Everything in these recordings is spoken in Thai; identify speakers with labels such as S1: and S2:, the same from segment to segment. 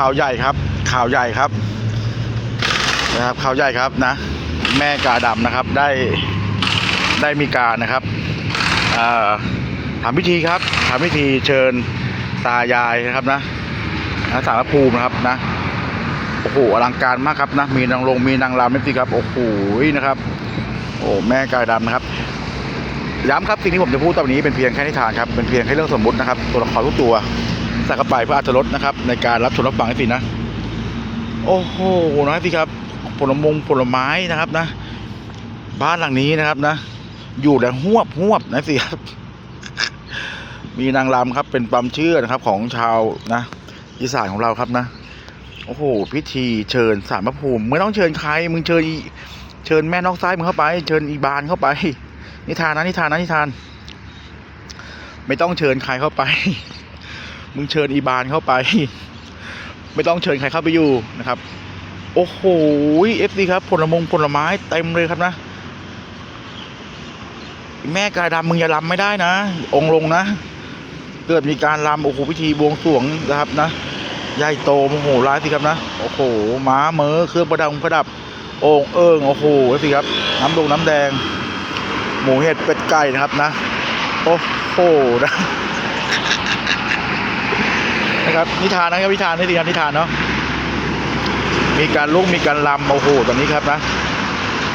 S1: ข่าวใหญ่ครับ ข่าวใหญ่ครับนะครับข่าวใหญ่ครับนะ แม่กาดำนะครับได้ได้มีการนะครับทำพิธีครับทำพิธีเชิญตายายนะครับนะนะสารภูมินะครับนะโอ้โหอลังการมากครับนะ มีนางลงมีนางรำไม่สิครับโอ้โหนะครับ โอ้แม่กายดำนะครับย้ำครับสิ่งที่ผมจะพูดตอนนี้เป็นเพียงแค่นิทานครับเป็นเพียงแค่เรื่องสมมตินะครับตัวละครทุกตัว ใส่เข้าไปเพื่ออรรถรสนะครับ ในการรับชมรับฟังให้สินะ โอ้โหนะสิครับ ผลมงผลไม้นะครับนะ บ้านหลังนี้นะครับนะ อยู่แต่หวบหวบนะสิครับ มีนางรำครับเป็นความเชื่อนะครับของชาวนะอีสานของเราครับนะ โอ้โห พิธีเชิญสารพระภูมิไม่ต้องเชิญใคร มึงเชิญเชิญแม่นอกซ้ายมึงเข้าไป เชิญอีบานเข้าไป นิทานนะนิทานนะนิทาน ไม่ต้องเชิญใครเข้าไป มึงเชิญอีบานเข้าไป ไม่ต้องเชิญใครเข้าไปอยู่นะครับ โอ้โหเอฟซีครับ ผลมงผลไม้เต็มเลยครับนะ แม่กายดำมึงอย่าลำไม่ได้นะ องลงนะ เกิดมีการลำโอ้โหพิธีบวงสรวงนะครับนะใหญ่โตโมโหร้ายสิครับนะ โอ้โหม้าเมอเครื่องประดับประดับโอ่งเอิงโอ้โหเอฟซีครับ น้ำดงน้ำแดง หมูเห็ดเป็ดไก่นะครับนะ โอ้โหนะ นะครับนิทานนะครับนิทานนี่ดีครับนิทานเนาะมีการลุกมีการลำโอ้โหตอนนี้ครับนะ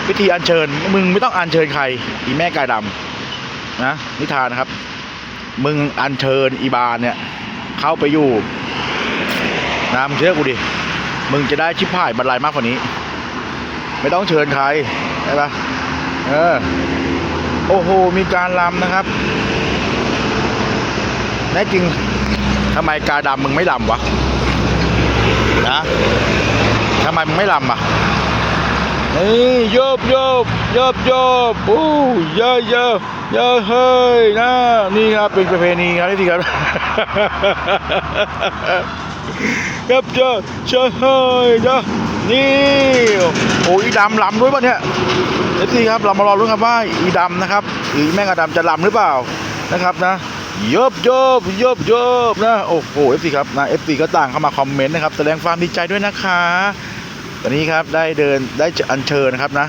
S1: พิธีอัญเชิญมึงไม่ต้องอัญเชิญใคร อีแม่กายดำนะนิทานนะครับ มึงอัญเชิญอีบานเนี่ย เข้าไปอยู่นะมึงเชื่อกูดิมึงจะได้ชิบหายบรรลัยมากกว่านี้ ไม่ต้องเชิญใครใช่ปะเออโอ้โหมีการลำนะครับแน่จริง ทำไมกาดำมึงไม่ลำวะนะทำไมมึงไม่ลำอะนี่โยบโยบโยบโยบโอ้เยอะเยอะเยอะเฮ้ยนะนี่ครับเป็นประเพณีครับที่ครับครับเจอเชอเฮ้ยนะนี่โอ้ยดำลำด้วยป่ะเนี่ยเอฟซีครับเรามารอรุ้นครับว่าอีดำนะครับอีแม่งอดำจะลำหรือเปล่านะครับนะ ยบยบยบยบนะโอ้โหเอฟซีครับนะเอฟซีก็ต่างเข้ามาคอมเมนต์นะครับแสดงความดีใจด้วยนะคะตอนนี้ครับได้เดินได้อัญเชิญนะครับนะ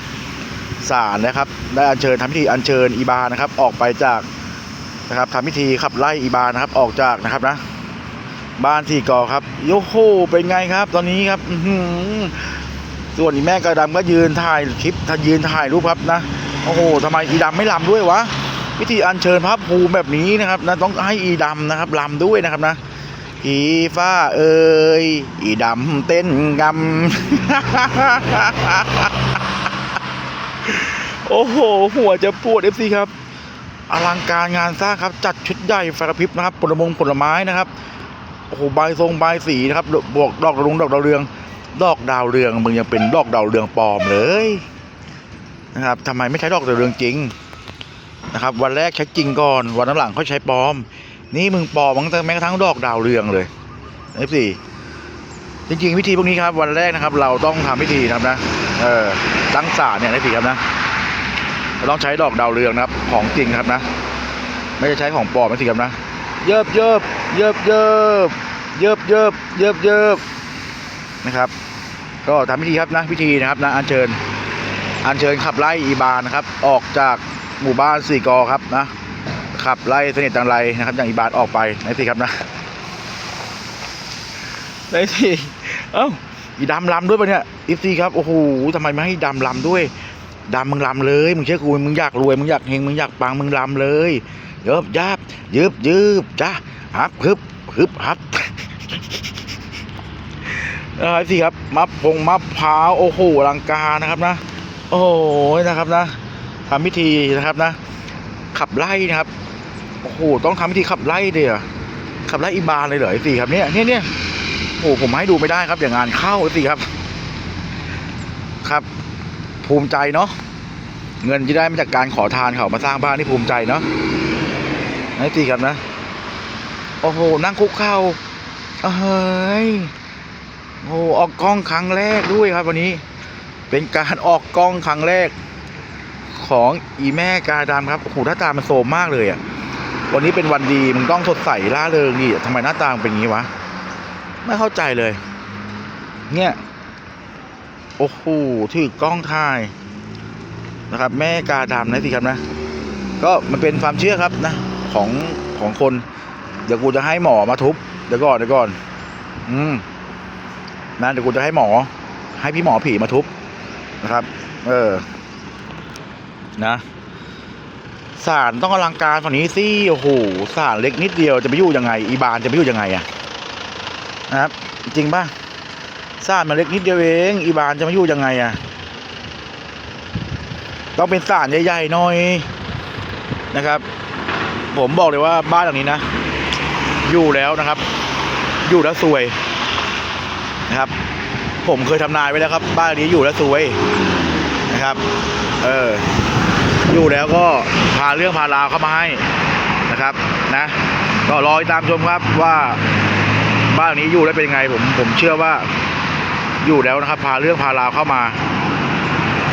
S1: ศาลนะครับ ได้อัญเชิญทำพิธีอัญเชิญอีบานะครับ ออกไปจากนะครับทำพิธีขับไล่อีบานะครับออกจากนะครับนะ บ้านที่กอครับโยโฮเป็นไงครับ ตอนนี้ครับอืส่วนอีแม่กระดำก็ยืนถ่ายคลิปถ้ายืนถ่ายรูปครับนะโอ้โหทำไมอีดำไม่ลำด้วยวะ วิธีอัญเชิญพระภูมิแบบนี้นะครับนะต้องให้อีดำนะครับลำด้วยนะครับนะอีฟ้าเอ่ยอีดำเต้นกำโอ้โห หัวจะปวดเอฟซีครับ อลังการงานสร้างครับ จัดชุดใหญ่ไฟกระพริบนะครับผลมงผลไม้นะครับโอ้โหใบทรงใบสีนะครับบวกดอกระลุงดอกดาวเรือง ดอกดาวเรืองมึงยังเป็นดอกดาวเรืองปลอมเลยนะครับทำไมไม่ใช้ดอกดาวเรืองจริง นะครับ วันแรกใช้จริงก่อน วันหลังเขาใช้ปลอม นี่มึงปลอมมั้งแต่แม้กระทั่งดอกดาวเรืองเลยเอฟซีจริงๆวิธีพวกนี้ครับ วันแรกนะครับ เราต้องทำพิธีนะครับนะเออตั้งศาลเนี่ยเอฟซีครับนะเราต้องใช้ดอกดาวเรืองนะครับ ของจริงครับนะ ไม่ได้ใช้ของปลอมเอฟซีครับนะเยิบเยิบเยิบเยิบเยิบเยิบเยิบเยิบนะครับ ก็ทำพิธีครับนะพิธีนะครับนะอัญเชิญอัญเชิญขับไล่อีบานนะครับ ออกจาก หมู่บ้านสี่กอครับนะขับไล่เสน่ห์จังไรนะครับ อย่างอีบานออกไปในสิครับนะในสิเอ้าอีดำลำด้วยปะเนี่ยอีซีครับโอ้โหทำไมไม่ให้ดำลำด้วยดำมึงลำเลยมึงเชื่อกูมึงอยากรวยมึงอยากเฮงมึงอยากปังมึงลำเลยเยิบยับยืบยืบจ้าฮับฮึบฮึบฮับนะครับสิครับมะพงมะพร้าวโอ้โหอลังการนะครับนะ โอ้โหนะครับนะ ทำพิธีนะครับนะ ขับไล่นะครับโอ้โหต้องทำพิธีขับไล่เดียขับไล่อีบานเลยเหรอไอ้สี่ครับเนี่ยเนี่ยเนี่ยโอ้โหผมให้ดูไม่ได้ครับอย่างงานเข้าไอ้สี่ครับ ครับ ภูมิใจเนาะเงินที่ได้มาจากการขอทานเขามาสร้างบ้านที่ภูมิใจเนาะไอ้สี่ครับนะ โอ้โห นั่งคุกเข่าเฮ้ยโอ้ออกกล้องครั้งแรกด้วยครับ วันนี้ เป็นการออกกล้องครั้งแรก ของอีแม่กาดำครับโอ้โหหน้าตามันโซมมากเลยอะวันนี้เป็นวันดีมึงต้องสดใสล่าเริงดิทำไมหน้าตามเป็นอย่างนี้วะไม่เข้าใจเลย เนี่ยโอ้โหถือกล้องถ่ายนะครับ แม่กาดำนะสิครับนะ ก็มันเป็นความเชื่อครับนะ ของของคน เดี๋ยวกูจะให้หมอมาทุบเดี๋ยวก่อนเดี๋ยวก่อน อืมนะเดี๋ยวกูจะให้หมอ ให้พี่หมอผีมาทุบนะครับ เออ นะสารต้องอลังการฝั่งนี้สิโอ้โหสารเล็กนิดเดียวจะไปอยู่ยังไง อีบานจะไปอยู่ยังไงอะนะครับ จริงป่ะสารมันเล็กนิดเดียวเองอีบานจะมาอยู่ยังไงอะต้องเป็นสารใหญ่ๆหน่อยนะครับ ผมบอกเลยว่าบ้านหลังนี้นะ อยู่แล้วนะครับ อยู่แล้วซวยนะครับ ผมเคยทำนายไว้แล้วครับ บ้านหลังนี้อยู่แล้วซวยนะครับ เออ อยู่แล้วก็พาเรื่องพาราวเข้ามาให้นะครับนะ ก็รอตามชมครับว่าบ้านนี้อยู่แล้วเป็นยังไงผมผมเชื่อว่าอยู่แล้วนะครับ พาเรื่องพาราวเข้ามา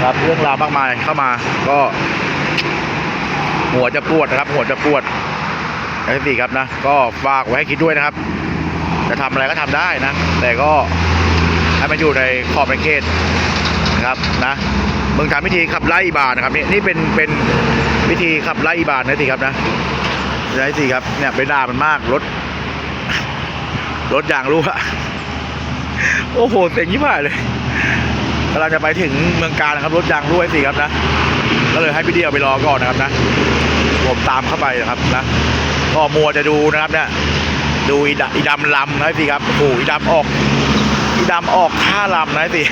S1: ครับเรื่องราวมากมายเข้ามา ก็ หัวจะปวดนะครับ หัวจะปวดไอ้สี่ครับนะก็ฝากไว้ให้คิดด้วยนะครับ จะทำอะไรก็ทำได้นะ แต่ก็ให้มันอยู่ในขอบในเขตนะครับนะ เมืองทำพิธีขับไล่อีบานะครับนี่นี่เป็นเป็นพิธีขับไล่อีบานะสิครับนะไอ้สี่ครับเนี่ยไปด่ามันมากรถรถยางรั่วโอ้โหเสียงยิ่งผ่ายเลยกำลังจะไปถึงเมืองการนะครับ รถยางรั่วไอสี่ครับนะก็เลยให้พี่เดียวไปรอก่อนนะครับนะ ผมตามเข้าไปนะครับนะก็มัวจะดูนะครับเนี่ยดูอีดอีดำลำนะสิครับโอ้โหอีดำออกอีดำออกท่าลำนะสิ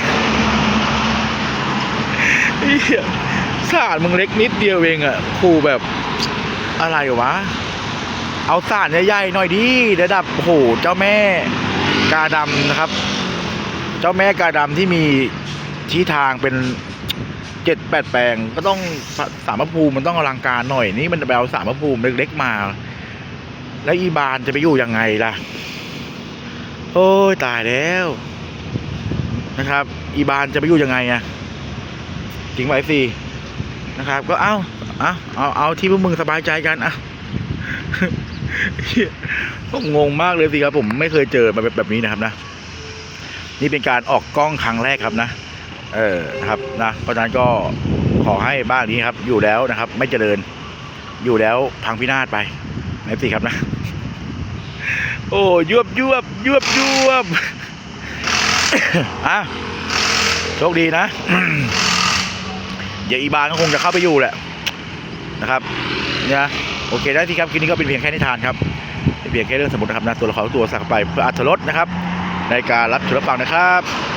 S1: เหี้ยสารมึงเล็กนิดเดียวเองอะครูแบบอะไรวะ เอาสารใหญ่ๆหน่อยดิระดับโหเจ้าแม่กาดำนะครับ เจ้าแม่กาดำที่มีที่ทางเป็นเจ็ดแปดแปลงก็ต้องสามพระภูมิมันต้องอลังการหน่อยนี่มันไปเอาสามพระภูมิเล็กๆมา แล้วอีบานจะไปอยู่ยังไงล่ะ โอ้ยตายแล้วนะครับ อีบานจะไปอยู่ยังไงอะ จริงไหมสินะครับ ก็เอาเอาเอาเอาที่พวกมึงสบายใจกันอะเหี้ยผมงงมากเลยสิครับผมไม่เคยเจอมาแบบแบบนี้นะครับนะ นี่เป็นการออกกล้องครั้งแรกครับนะ เออนะครับนะเพราะฉะนั้นก็ขอให้บ้านนี้ครับ อยู่แล้วนะครับ ไม่เจริญ อยู่แล้วพังพินาศไปนะสิครับนะ โอ้ยวบยวบยวบยวบอะโชคดีนะ ดี๋ยวอีบานก็คงจะเข้าไปอยู่แหละนะครับเนี่ยโอเคได้ที่ครับคลิปนี้ก็เป็นเพียงแค่นิทานครับเป็นเพียงแค่เรื่องสมมตินะครับนะตัวละครตัวสักไปเพื่ออัธรสนะครับ ในการรับชมรับฟังนะครับ